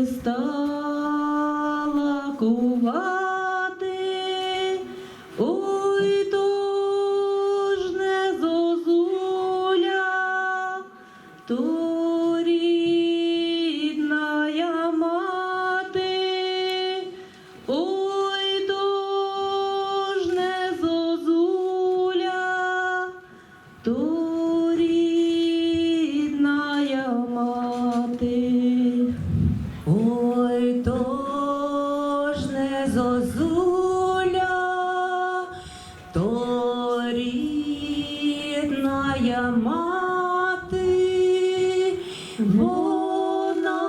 й стала кувати, ой тужне зозуля, то рідна я мати, ой тужне зозуля, то то рідная мати, вона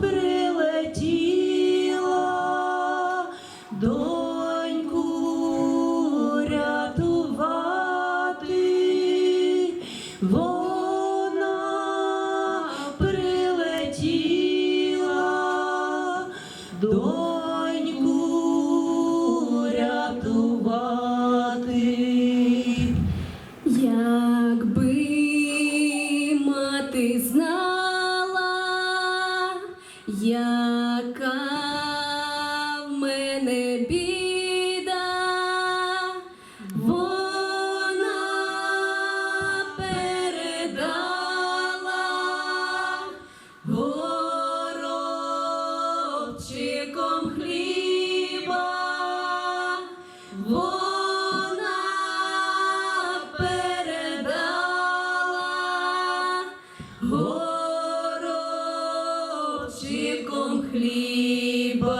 прилетіла доньку рятувати. Вона прилетіла Якби мати знала, яка горобчиком хліба.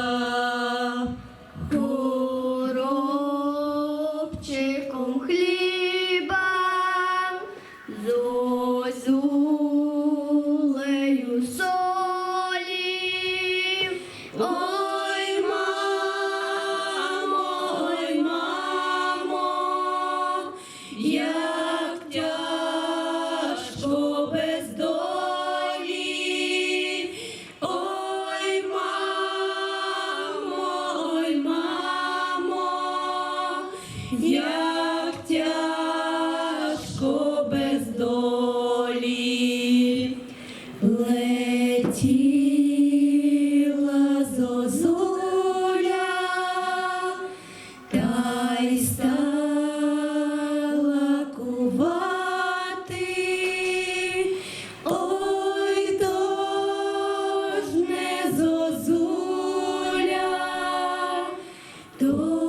Горобчиком хліба, зозулею солі. Ой, як тяжко без долі летіла зозуля, та й стала кувати, ой то не зозуля. То